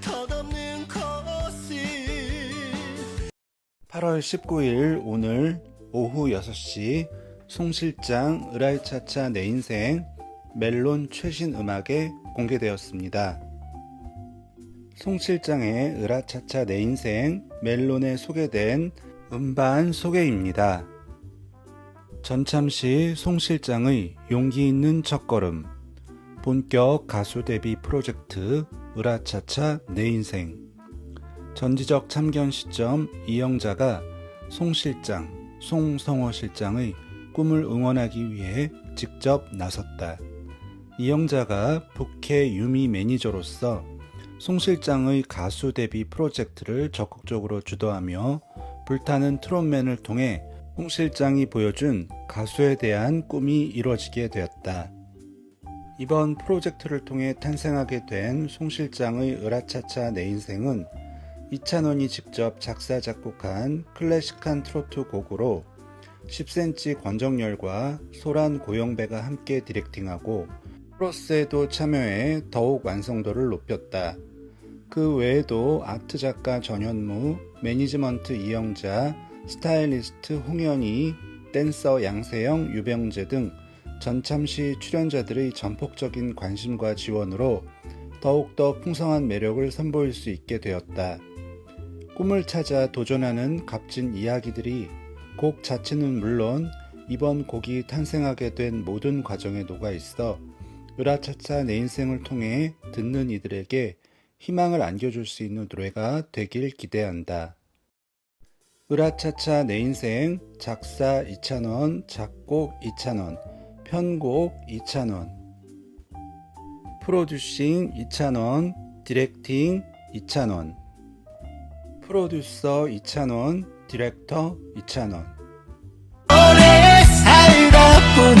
덧없는 것이 8월 19일 오늘 오후 6시 송 실장 으랄차차 내 인생 멜론 최신 음악에 공개되었습니다. 송 실장의 으라차차 내 인생 멜론에 소개된 음반 소개입니다. 전참시 송 실장의 용기 있는 첫걸음 본격 가수 데뷔 프로젝트 으라차차 내 인생 전지적 참견 시점 이영자가 송 실장, 송성호 실장의 꿈을 응원하기 위해 직접 나섰다. 이영자가 북해 유미 매니저로서 송 실장의 가수 데뷔 프로젝트를 적극적으로 주도하며 불타는 트롯맨을 통해 송 실장이 보여준 가수에 대한 꿈이 이루어지게 되었다. 이번 프로젝트를 통해 탄생하게 된 송 실장의 으라차차 내 인생은 이찬원이 직접 작사 작곡한 클래식한 트로트 곡으로 10cm 권정열과 소란 고영배가 함께 디렉팅하고 프로스에도 참여해 더욱 완성도를 높였다. 그 외에도 아트 작가 전현무, 매니지먼트 이영자, 스타일리스트 홍현희, 댄서 양세형, 유병재 등 전참시 출연자들의 전폭적인 관심과 지원으로 더욱더 풍성한 매력을 선보일 수 있게 되었다. 꿈을 찾아 도전하는 값진 이야기들이 곡 자체는 물론 이번 곡이 탄생하게 된 모든 과정에 녹아 있어 으라차차 내 인생을 통해 듣는 이들에게 희망을 안겨줄 수 있는 노래가 되길 기대한다. 으라차차 내 인생 작사 2,000원, 작곡 2,000원, 편곡 2,000원, 프로듀싱 2,000원, 디렉팅 2,000원, 프로듀서 2,000원, 디렉터 2,000원. 오래 살다 보니